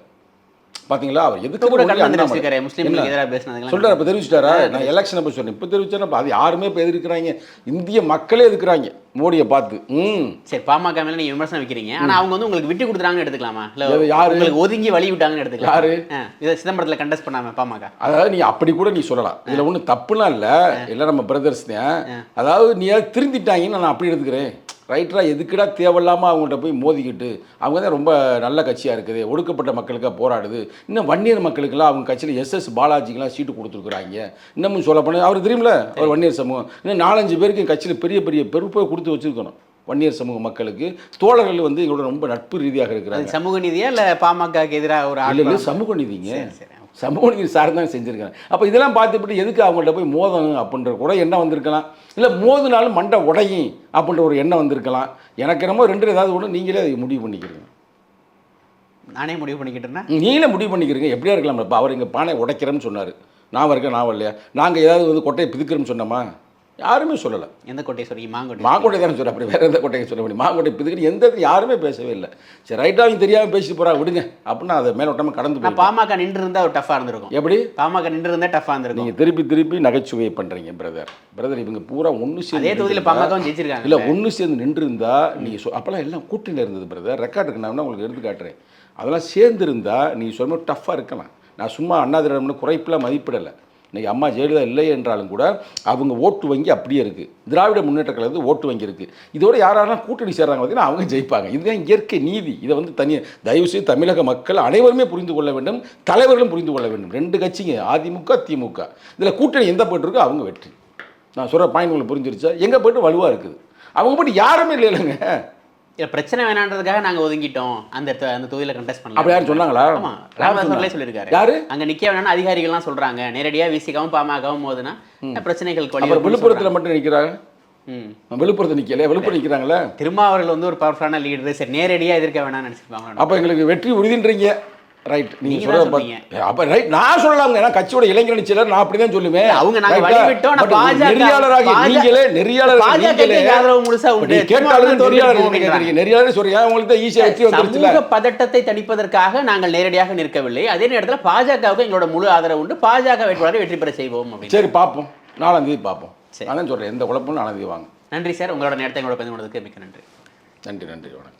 பார்த்தீங்களா அவர் கூட எதுக்கு கண்டனம் தெரிவிச்சிருக்காரு முஸ்லீம்களுக்கு? எதிராக சொல்றாரு இப்போ தெரிவிச்சிட்டாரா? நான் எலெக்ஷன் அப்போ சொன்னேன். இப்போ தெரிவிச்சேன்னா அது யாருமே இப்போ எதிர்க்கிறாங்க? இந்திய மக்களே எதிர்க்கிறாங்க. மோடியை பார்த்து. ம். சரி பாமக மேல நீங்க விமர்சனம் வைக்கிறீங்க. ஆனா அவங்க வந்து உங்களுக்கு விட்டு கொடுத்துறாங்கன்னு எடுத்துக்கலாமா? இல்ல யாரு? உங்களுக்கு ஒதுங்கி வழி விட்டாங்கன்னு எடுத்துக்கலாம்? யாரு? இதை சிதம்பரத்துல கண்டஸ்ட் பண்ணாம பாமக. அதாவது நீ அப்படி கூட நீ சொல்லலாம். இதில் ஒன்றும் தப்புலாம் இல்லை. இல்லை நம்ம பிரதர்ஸ் தான். அதாவது நீ திருந்திட்டாங்கன்னு நான் அப்படி எடுத்துக்கிறேன். ரைட்டரா எதுக்குடா தேவையில்லாமல் அவங்கள்ட்ட போய் மோதிக்கிட்டு? அவங்க தான் ரொம்ப நல்ல கட்சியாக இருக்குது. ஒடுக்கப்பட்ட மக்களுக்காக போராடுது. இன்னும் வன்னியர் மக்களுக்கெல்லாம் அவங்க கட்சியில் எஸ்எஸ் பாலாஜிக்கெல்லாம் சீட்டு கொடுத்துருக்குறாங்க. இன்னமும் சொல்ல போனால் அவர் தெரியுமில அவர் வன்னியர் சமூகம். இன்னும் நாலஞ்சு பேருக்கு கட்சியில் பெரிய பெரிய பொறுப்பை கொடுத்து வச்சுருக்கணும். வன்னியர் சமூக மக்களுக்கு. தோழர்கள் வந்து எங்களோட ரொம்ப நட்பு ரீதியாக இருக்கிறாங்க. சமூக நீதியா இல்ல பாமகக்கு எதிராக ஒரு சமூக நீதிங்க. சரி, சரி. தான் செஞ்சுருக்காங்க. அப்போ இதெல்லாம் பார்த்துவிட்டு எதுக்கு அவங்கள்ட்ட போய் மோதணும் அப்படின்ற கூட எண்ணம் வந்திருக்கலாம். இல்லை மோதினாலும் மண்டை உடையும் அப்படின்ற ஒரு எண்ணம் வந்திருக்கலாம். எனக்கு என்னமோ ரெண்டு ஏதாவது ஒன்று நீங்களே அதை முடிவு பண்ணிக்கிறீங்க. நானே முடிவு பண்ணிக்கிட்டேன்னா? நீங்களே முடிவு பண்ணிக்கிறீங்க. எப்படியா இருக்கலாம். இப்போ அவர் இங்கே பானை உடைக்கிறேன்னு சொன்னார். நான் இருக்கேன் நான் வரலையா? நாங்கள் ஏதாவது வந்து கொட்டையை பிதுக்கிறோம்னு சொன்னோமா? யாருமே சொல்லலை. எந்த கோட்டையை சொல்றீங்க? மாங்கோட்டை மாங்கோட்டை தானே சொல்கிறேன் அப்படி வேறு எந்த கோட்டையை சொல்ல முடியும்? மாங்கோட்டை பிதுக்கிட்டு எந்த யாருமே பேசவே இல்லை. சரி ரைட்டாக அவங்க தெரியாமல் பேசிட்டு போகிறா விடுங்க. அப்படின்னு அதை மேலோட்டமாக கடந்து போய் பாமக நின்று இருந்தா ஒரு டஃபா இருந்திருக்கும். எப்படி? பாமக நின்று இருந்தா டஃபா இருந்திருக்கும். நீங்கள் திருப்பி திருப்பி நகைச்சுவையை பண்ணுறீங்க பிரதர் பிரதர் இவங்க பூரா ஒன்று சேர்ந்து அதே தொகுதியில பாமகவும் ஜெயிச்சிருக்காங்க. இல்லை ஒன்று சேர்ந்து நின்று இருந்தா நீங்கள் சொ அப்போல்லாம் எல்லாம் கூட்டணியில் இருந்தது பிரதர் ரெக்கார்டுக்கு நான் வேணா உங்களுக்கு எடுத்து காட்டுறேன். அதெல்லாம் சேர்ந்து இருந்தா நீங்கள் சொல்ல டஃப்பாக இருக்கலாம். நான் சும்மா அண்ணாதிரம்னு குறைப்பில் மதிப்பிடலை. இன்றைக்கி அம்மா ஜெயலலிதா இல்லை என்றாலும் கூட அவங்க ஓட்டு வங்கி அப்படியே இருக்குது திராவிட முன்னேற்ற கழகத்து ஓட்டு வங்கி இருக்குது இதோட யாரெல்லாம் கூட்டணி சேர்றாங்க பார்த்தீங்கன்னா அவங்க ஜெயிப்பாங்க. இதுதான் இயற்கை நீதி. இதை வந்து தனி தயவுசெய்து தமிழக மக்கள் அனைவருமே புரிந்து கொள்ள வேண்டும் தலைவர்களும் புரிந்து கொள்ள வேண்டும். ரெண்டு கட்சிங்க அதிமுக திமுக. இதில் கூட்டணி எந்த போயிட்டுருக்கோ அவங்க வெற்றி. நான் சொல்கிற பாயிண்ட் உங்களுக்கு புரிஞ்சிருச்சா? எங்கே போயிட்டு வலுவாக இருக்குது? அவங்க போய்ட்டு யாருமே இல்லை இல்லைங்க பிரச்சனை வேணான்றதுக்காக நாங்க ஒதுங்கிட்டோம். அந்த அந்த தொகுதியில கண்டெஸ்ட் பண்ணலாம் அப்படி யாரும் சொன்னாங்களா? ஆமா ராமதாஸ் சொல்லியிருக்காரு. யாரு? அங்க நிக்க வேணாம்னு அதிகாரிகள்லாம் சொல்றாங்க. நேரடியா விசிகாவும் பாமகவும் அப்புறம் வரும்னு விழுப்புரத்தில் மட்டும். ம். விழுப்புரத்தில் நிற்கல விழுப்புரம் நிற்கிறாங்களே திருமாவர்கள் வந்து ஒரு பவர்ஃபுல்லான லீடர் சரி நேரடியா எதிர்க்க வேணாம்னு நினைச்சிருப்பாங்க அப்போ எங்களுக்கு வெற்றி உறுதின்றீங்க. ரைட் நீங்க சொன்னீங்க. அப்போ ரைட் நான் சொல்லலாங்க ஏன்னா கட்சியோட இளைஞரணி செயலர் நான் அப்படி தான் சொல்லுவேன் அவங்க நாங்க? வழிவிட்டோம், நெறியாளராகி நீங்களே நெறியாளர் நீங்களே ஆதரவு முழுசா உண்டு. கேட்டாலும் நெறியாளர் நெறியாளர் சொல்றீங்க. உங்களுக்கு தான் ஈஸியாக வெற்றி வந்துருச்சுல சமூக பதட்டத்தை தணிப்பதற்காக நாங்கள் நேரடியாக நிற்கவில்லை. அதே நேரத்தில் பாஜகவுக்கு எங்களோட முழு ஆதரவு உண்டு. பாஜக வேட்பாளரை வெற்றி பெற செய்வோம் சரி பார்ப்போம் நாலாம் தேதி பார்ப்போம். நான் தான் சொல்கிறேன் எந்த குழப்பமும் நாலாம் தேதி வாங்க. நன்றி சார். உங்களோட நேரத்தை எங்களோட பதிவு மிக்க நன்றி. நன்றி நன்றி. வணக்கம்.